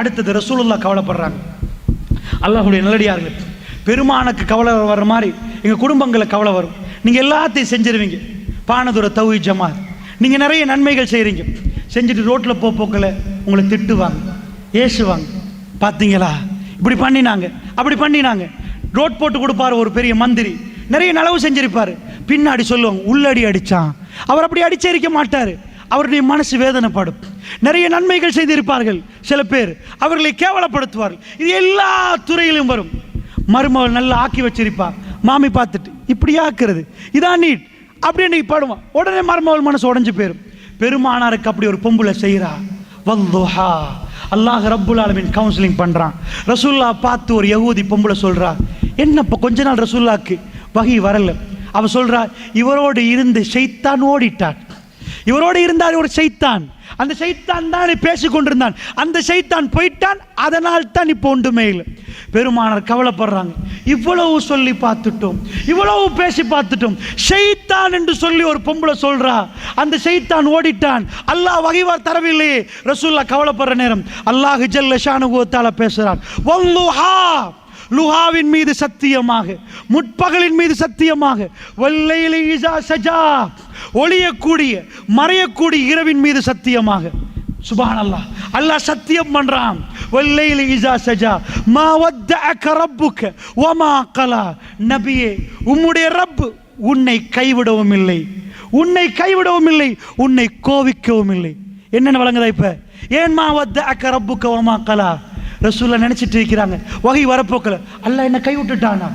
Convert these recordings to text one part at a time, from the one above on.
அடுத்தது ரசூலுல்லா கவலைப்படுறாங்க. அல்லாஹ்வுடைய நல்லடியார்கள் பெருமானுக்கு கவலை வர்ற மாதிரி எங்கள் குடும்பங்களில் கவலை வரும். நீங்கள் எல்லாத்தையும் செஞ்சிருவீங்க. பானதுர தவி ஜமாத் நீங்கள் நிறைய நன்மைகள் செய்கிறீங்க செஞ்சுட்டு ரோட்டில் போ போக்கில் உங்களை திட்டுவாங்க ஏசுவாங்க. பார்த்தீங்களா இப்படி பண்ணினாங்க அப்படி பண்ணினாங்க. ரோட் போட்டு கொடுப்பாரு ஒரு பெரிய மந்திரி. நிறைய நலவு செஞ்சிருப்பார். பின்னாடி சொல்லுவாங்க உள்ளடி அடித்தான் அவர் அப்படி அடிச்சரிக்க மாட்டார். அவருடைய மனசு வேதனைப்படும். நிறைய நன்மைகள் செய்திருப்பார்கள். சில பேர் அவர்களை கேவலப்படுத்துவார்கள். இது எல்லா துறையிலும் வரும். மருமகள் நல்லா ஆக்கி வச்சிருப்பார். மாமி பார்த்துட்டு இப்படி ஆக்குறது? இதான் நீட். அப்படின்னு பாடுவான். உடனே மருமகள் மனசு உடஞ்சு போயிரும். பெருமானாருக்கு அப்படி ஒரு பொம்புல செய்கிறா வல்லுஹா. அல்லாஹ் ரப்புல் ஆலமின் கவுன்சிலிங் பண்ணுறான் ரசூல்லா பார்த்து ஒரு யகூதி பொம்பளை என்ன என்னப்பா கொஞ்ச நாள் ரசூல்லாக்கு வகை வரல? அவ சொல்கிறா இவரோடு இருந்து ஷைத்தான் ஓடிட்டான். இவரோடு இருந்தார் ஒரு சைத்தான். அந்த சைத்தான் தான் பேசிக்கொண்டிருந்தான் அந்த சைத்தான் போயிட்டான். அதனால் தான் இப்போ ஒன்றுமே இல்லை பெருமானார் கவலைப்படுறாங்க. இவ்வளவு சொல்லி பார்த்துட்டோம். இவ்வளவு பேசி பார்த்துட்டோம். சைத்தான் என்று சொல்லி ஒரு பொம்பளை சொல்றா. அந்த ஷைத்தான் ஓடிட்டான். அல்லாஹ் வகைவார் தரவில்லையே ரசூல்லா கவலைப்படுற நேரம். அல்லாஹ் ஜல்ல ஷானுகுவத்தால பேசுறான். லுஹாவின் மீது சத்தியமாக முற்பகலின் மீது சத்தியமாக வல்லையில இசா சஜா ஒளியக்கூடிய மறையக்கூடிய இரவின் மீது சத்தியமாக. சுபான் அல்லாஹ் அல்லாஹ் சத்தியம் பண்றான். வல்லையில இசா சஜா மா வத்தஅக ரப்புக வமா கலா. நபியே உம்முடைய ரப்பு உன்னை கைவிடவும் இல்லை. உன்னை கைவிடவும் இல்லை உன்னை கோவிக்கவும் இல்லை. என்னென்ன வழங்குதா இப்ப? ஏன் மா வத்தஅக ரப்புக வமா கலா? ரசூல்லா நினைச்சிட்டு இருக்கிறாங்க. வகை வரப்போக்கில். அல்லாஹ் என்னை கை விட்டுட்டானா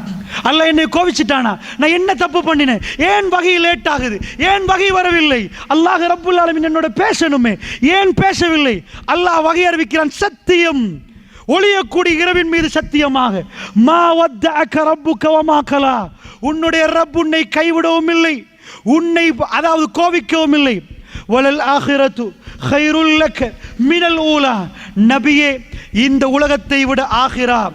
என்னை கோவிச்சிட்டானா? நான் என்ன தப்பு பண்ணினேன்? ஏன் வகை லேட் ஆகுது? ஏன் வகை வரவில்லை? அல்லாஹ் ரப்புல் என்னோட பேசணுமே. ஏன் பேசவில்லை? அல்லாஹ் வகை அறிவிக்கிறான் சத்தியம். ஒளியக்கூடிய இரவின் மீது சத்தியமாக. மா வத்தஅக ரப்புக வமா கவமாக்கலா உன்னுடைய ரப் உன்னை கைவிடவும் இல்லை உன்னை அதாவது கோவிக்கவும் இல்லை வலல் ஆஹிரத்து. ஹைருல்லக்க மினல் ஊலா நபியே இந்த உலகத்தை விட ஆகிரா.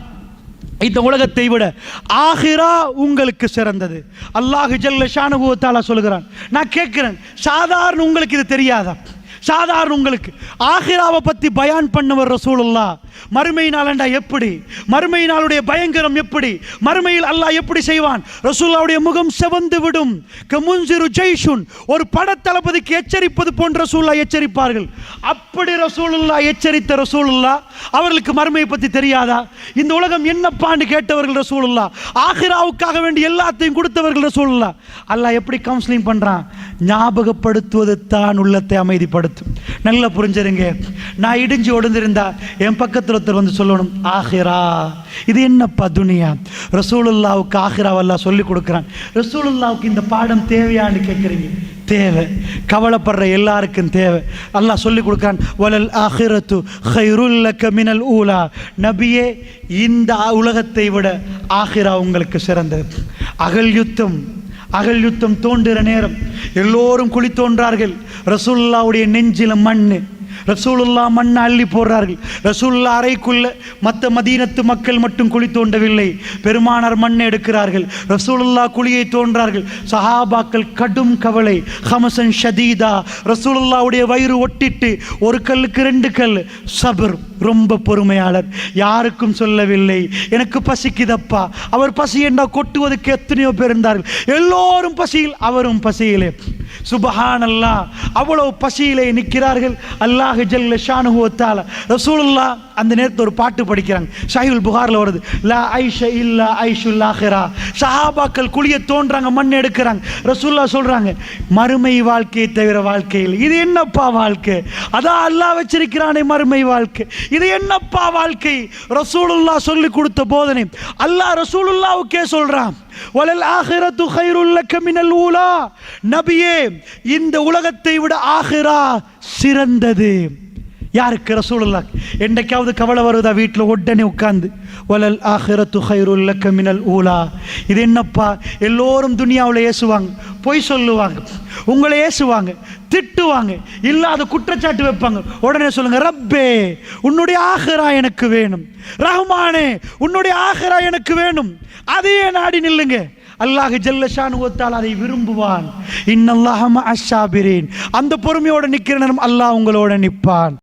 இந்த உலகத்தை விட ஆகிரா உங்களுக்கு சிறந்தது. அல்லாஹ் ஜல்ல ஷானுகுவத்தாலா சொல்கிறான் நான் கேட்கிறேன் சாதாரண உங்களுக்கு இது தெரியாதா? சாதாரண உங்களுக்கு. ஆகிராவை பற்றி பயான் பண்ணவர் ரசூலுல்லா. மறுமை நாளண்டா எப்படி? மறுமை நாளுடைய பயங்கரம் எப்படி? மறுமையில் அல்லாஹ் எப்படி செய்வான்? ரசூல்லாவுடைய முகம் செவந்து விடும். கமுன்சிரு ஜெய்ஷுன். ஒரு படத்தளபதிக்கு எச்சரிப்பது போன்ற ரசூல்லா எச்சரிப்பார்கள். அப்படி ரசூலுல்லா எச்சரித்த ரசூலுல்லா அவர்களுக்கு மறுமையை பற்றி தெரியாதா? இந்த உலகம் என்னப்பான்னு கேட்டவர்கள் ரசூலுல்லா. ஆகிராவுக்காக வேண்டி எல்லாத்தையும் கொடுத்தவர்கள் ரசூலுல்லா. அல்லாஹ் எப்படி கவுன்சிலிங் பண்ணுறான் ஞாபகப்படுத்துவது தான் உள்ளத்தை அமைதிப்படுத்தும் நல்லா புரிஞ்சிருங்க. நான் இடிஞ்சு ஒடுந்திருந்தா என் பக்கத்தில் ஒருத்தர் வந்து சொல்லணும் ஆஹிரா இது என்னப்பா துனியா? ரசூலுல்லாவுக்கு ஆஹிராவெல்லாம் சொல்லி கொடுக்குறான். ரசூலுல்லாவுக்கு இந்த பாடம் தேவையான்னு கேட்குறீங்க தேவை. கவலைப்படுற எல்லாருக்கும் தேவை. அல்லாஹ் சொல்லி கொடுக்குறான் வலல் ஆஹிரத்து ஹைருல்லக்க மினல் ஊலா. நபியே இந்த உலகத்தை விட ஆஹிரா உங்களுக்கு சிறந்தது. அகல் யுத்தம் அகல் யுத்தம் தோன்றுகிற நேரம். எல்லோரும் குழி தோன்றார்கள். ரசுல்லாவுடைய நெஞ்சில மண்ணு. ரசூலுல்லா மண்ணை அள்ளி போடுறார்கள். ரசூலுல்லா அறைக்குள்ள மற்ற மதீனத்து மக்கள் மட்டும் குழி தோண்டவில்லை. பெருமானார் மண்ணை எடுக்கிறார்கள். ரசூலுல்லா குழியை தோன்றார்கள். சஹாபாக்கள் கடும் கவலை ஹமசன் ஷதீதா. ரசூலுல்லாவுடைய வயிறு ஒட்டிட்டு ஒரு கல்லுக்கு ரெண்டு கல். சபர் ரொம்ப பொறுமையாளர். யாருக்கும் சொல்லவில்லை. எனக்கு பசிக்குதப்பா. அவர் பசி என்றா கொட்டுவதற்கு எத்தனையோ பேர் இருந்தார்கள். எல்லோரும் பசியில் அவரும் பசியிலே. சுபஹான் அல்லாஹ் அவ்வளவு பசியிலே நிற்கிறார்கள். அல்லாஹ் ஜல்ல ஷானுகுவத்தால ரசூலுல்லா அந்த நேரத்தில் ஒரு பாட்டு படிக்கிறாங்க. ஷாஹில் புகாரில் வருது. லா ஐஷ இல்லா ஐஷுல் ஆஹிரா. சஹாபாக்கள் குளிய தோன்றாங்க மண் எடுக்கிறாங்க. ரசூல்லா சொல்றாங்க மறுமை வாழ்க்கையை தவிர வாழ்க்கையில் இது என்னப்பா வாழ்க்கை? அதான் அல்லாஹ் வச்சிருக்கிறானே மறுமை வாழ்க்கை. இது என்னப்பா வாழ்க்கை? ரசூலுல்லா சொல்லி கொடுத்த போதனை. அல்லாஹ் ரசூலுல்லாவுக்கே சொல்றான் வலல் ஆஹிரத்து ஹைருல் மினல் ஊலா. நபியே இந்த உலகத்தை விட ஆகிறா சிறந்தது. யாருக்கு ரசூலுல்லா என்றைக்காவது கவலை வருதா வீட்டில்? உடனே உட்காந்து வலல் ஆஹிரத்து ஹைருல் லக்க மினல் ஊலா. இது என்னப்பா? எல்லோரும் துனியாவில் ஏசுவாங்க. பொய் சொல்லுவாங்க. உங்களை ஏசுவாங்க. திட்டுவாங்க. இல்லாத குற்றச்சாட்டு வைப்பாங்க. உடனே சொல்லுங்க ரப்பே உன்னுடைய ஆஹரா எனக்கு வேணும். ரஹ்மானே உன்னுடைய ஆஹரா எனக்கு வேணும். அதையே நாடி நில்லுங்க. அல்லாஹ் ஜல்லஷானுவத்தால் அதை விரும்புவான். இன்னல்லாஹம அஷாபிரேன் அந்த பொறுமையோட நிற்கிற நேரம் அல்லாஹ் உங்களோட நிற்பான்.